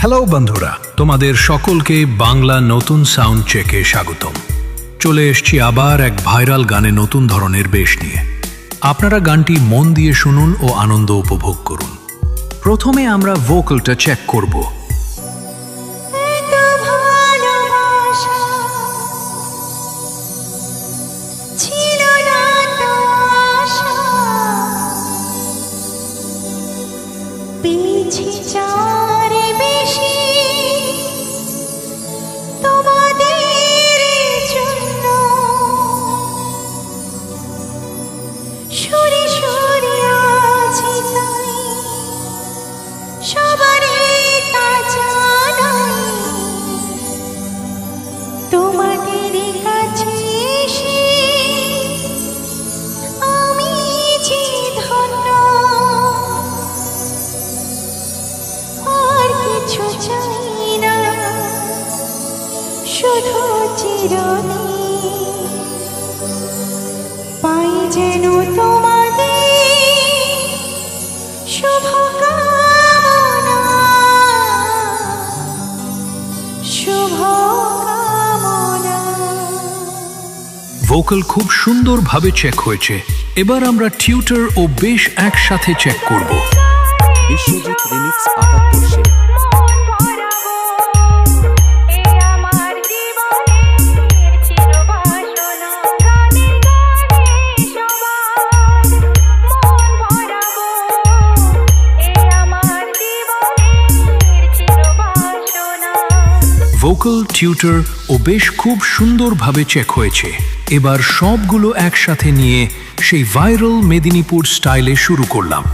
Hello বন্ধুরা। তোমাদের সকলকে বাংলা নতুন সাউন্ড চেকে স্বাগতম। চলে এসছি আবার এক ভাইরাল গানে নতুন ধরনের বেশ নিয়ে। আপনারা গানটি মন দিয়ে শুনুন ও আনন্দ উপভোগ করুন। প্রথমে আমরা ভোকালটা চেক করব। পেয়েছি চারে শুধু চিরদিন পাই যেন তোমাদের শুভকামনা। শুভকামনা ভোকাল খুব সুন্দরভাবে চেক হয়েছে। এবার আমরা টিউটার ও বেশ একসাথে চেক করব। বিশ্বজিৎ রিমিক্স আটাত্তর ভোকাল টিউটার ও বেশ খুব সুন্দরভাবে চেক হয়েছে। এবার সবগুলো একসাথে নিয়ে সেই ভাইরাল মেদিনীপুর স্টাইলে শুরু করলাম।